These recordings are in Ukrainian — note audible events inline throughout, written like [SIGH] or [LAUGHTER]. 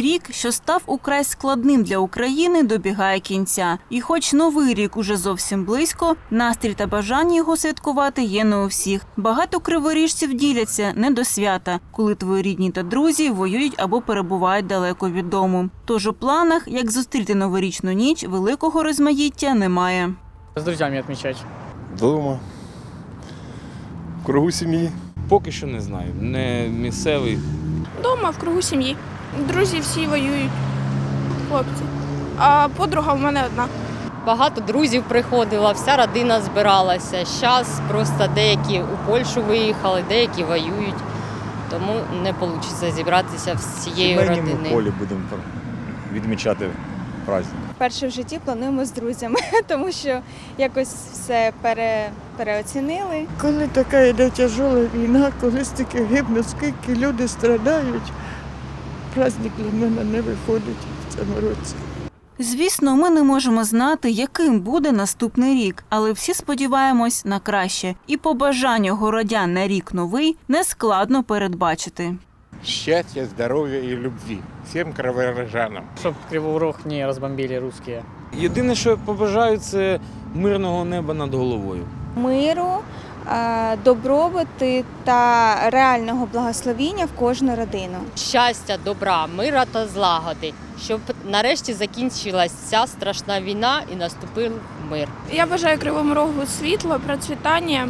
Рік, що став украй складним для України, добігає кінця. І хоч новий рік уже зовсім близько, настрій та бажання його святкувати є не у всіх. Багато криворіжців діляться не до свята, коли твої рідні та друзі воюють або перебувають далеко від дому. Тож у планах, як зустріти новорічну ніч, великого розмаїття немає. С друзьями отмечать. Дома. В кругу сім'ї. Поки що не знаю. Не місцевий. Дома в кругу сім'ї. Друзі всі воюють, хлопці. А подруга в мене одна. Багато друзів приходило, вся родина збиралася. Зараз просто деякі у Польщу виїхали, деякі воюють. Тому не вийде зібратися всією сімейному родиною. полі будемо відмічати праздник. Перше в житті плануємо з друзями, [LAUGHS] тому що якось все пере, переоцінили. Коли така йде тяжола війна, коли стільки гибне, скільки люди страдають, праздник для мене не виходить в цьому році. Звісно, ми не можемо знати, яким буде наступний рік, але всі сподіваємось на краще. І побажання городян на рік новий нескладно передбачити. счастья, здоровья и любви всем криворожанам. Чтоб Кривой Рог не разбомбили русские. Єдине, що я побажаю, це мирного неба над головою. Миру, е, добробути та реального благословіння в кожну родину. Щастя, добра, мира та злагоди, щоб нарешті закінчилась ця страшна війна і наступив мир. Я бажаю Кривому Рогу світла, процвітання,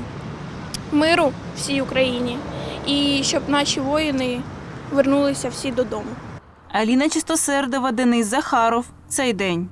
миру всій Україні і щоб наші воїни вернулися всі додому. Аліна Чистосердова, Денис Захаров. Цей день.